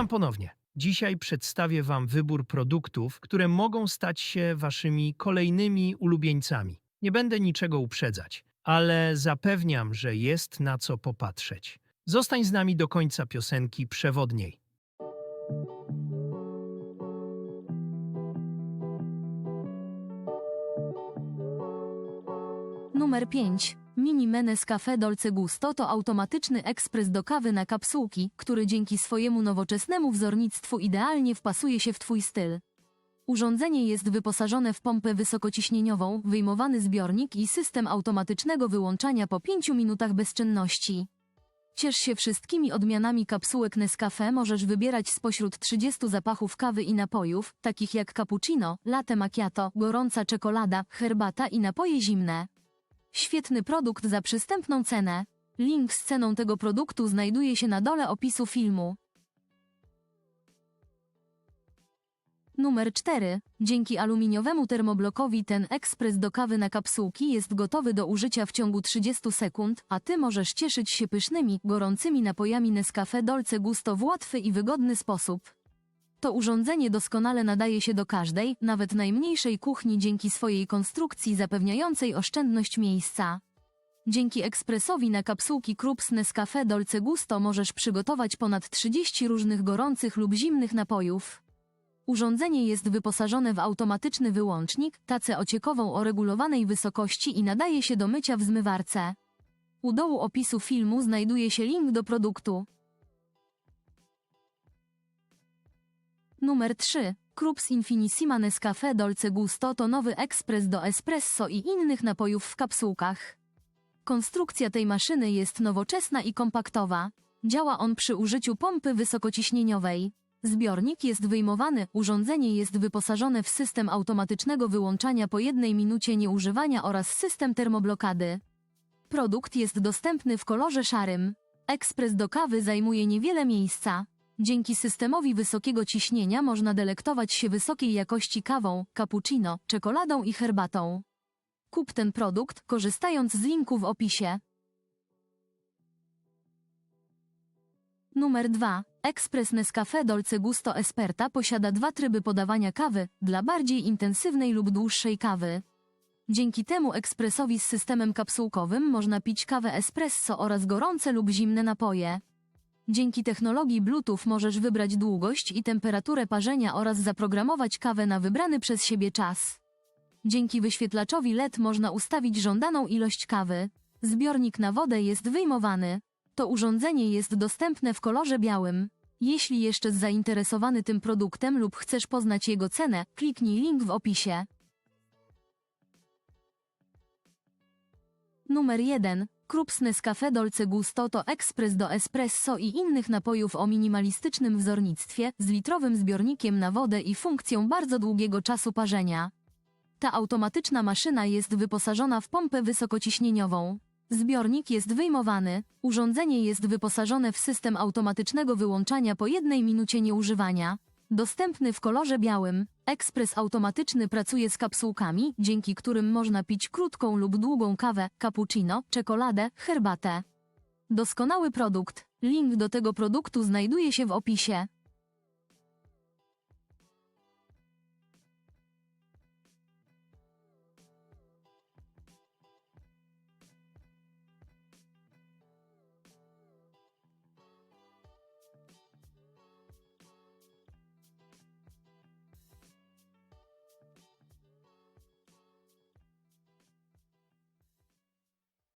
Witam ponownie. Dzisiaj przedstawię Wam wybór produktów, które mogą stać się Waszymi kolejnymi ulubieńcami. Nie będę niczego uprzedzać, ale zapewniam, że jest na co popatrzeć. Zostań z nami do końca piosenki przewodniej. Numer 5. Mini Menes Cafe Dolce Gusto to automatyczny ekspres do kawy na kapsułki, który dzięki swojemu nowoczeснemu wzornictwu idealnie wpasuje się w Twój styl. Urządzenie jest wyposażone w pompę wysokociśnieniową, wyjmowany zbiornik i system automatycznego wyłączania po 5 minutach bezczynności. Ciesz się wszystkimi odmianami kapsułek Nescafe możesz wybierać spośród 30 zapachów kawy i napojów, takich jak cappuccino, latte macchiato, gorąca czekolada, herbata i napoje zimne. Świetny produkt za przystępną cenę. Link z ceną tego produktu znajduje się na dole opisu filmu. Numer 4. Dzięki aluminiowemu termoblokowi ten ekspres do kawy na kapsułki jest gotowy do użycia w ciągu 30 sekund, a Ty możesz cieszyć się pysznymi, gorącymi napojami Nescafe Dolce Gusto w łatwy i wygodny sposób. To urządzenie doskonale nadaje się do każdej, nawet najmniejszej kuchni dzięki swojej konstrukcji zapewniającej oszczędność miejsca. Dzięki ekspresowi na kapsułki Krups Nescafe Dolce Gusto możesz przygotować ponad 30 różnych gorących lub zimnych napojów. Urządzenie jest wyposażone w automatyczny wyłącznik, tacę ociekową o regulowanej wysokości i nadaje się do mycia w zmywarce. U dołu opisu filmu znajduje się link do produktu. Numer 3. Krups Infinissima Nescafe Dolce Gusto to nowy ekspres do espresso i innych napojów w kapsułkach. Konstrukcja tej maszyny jest nowoczesna i kompaktowa. Działa on przy użyciu pompy wysokociśnieniowej. Zbiornik jest wyjmowany, urządzenie jest wyposażone w system automatycznego wyłączania po jednej minucie nieużywania oraz system termoblokady. Produkt jest dostępny w kolorze szarym. Ekspres do kawy zajmuje niewiele miejsca. Dzięki systemowi wysokiego ciśnienia można delektować się wysokiej jakości kawą, cappuccino, czekoladą i herbatą. Kup ten produkt, korzystając z linku w opisie. Numer 2. Ekspres Nescafe Dolce Gusto Esperta posiada dwa tryby podawania kawy, dla bardziej intensywnej lub dłuższej kawy. Dzięki temu ekspresowi z systemem kapsułkowym można pić kawę espresso oraz gorące lub zimne napoje. Dzięki technologii Bluetooth możesz wybrać długość i temperaturę parzenia oraz zaprogramować kawę na wybrany przez siebie czas. Dzięki wyświetlaczowi LED można ustawić żądaną ilość kawy. Zbiornik na wodę jest wyjmowany. To urządzenie jest dostępne w kolorze białym. Jeśli jeszcze zainteresowany tym produktem lub chcesz poznać jego cenę, kliknij link w opisie. Numer 1. Krups Nescafe Dolce Gusto to ekspres do espresso i innych napojów o minimalistycznym wzornictwie, z litrowym zbiornikiem na wodę i funkcją bardzo długiego czasu parzenia. Ta automatyczna maszyna jest wyposażona w pompę wysokociśnieniową. Zbiornik jest wyjmowany, urządzenie jest wyposażone w system automatycznego wyłączania po jednej minucie nieużywania. Dostępny w kolorze białym, ekspres automatyczny pracuje z kapsułkami, dzięki którym można pić krótką lub długą kawę, cappuccino, czekoladę, herbatę. Doskonały produkt. Link do tego produktu znajduje się w opisie.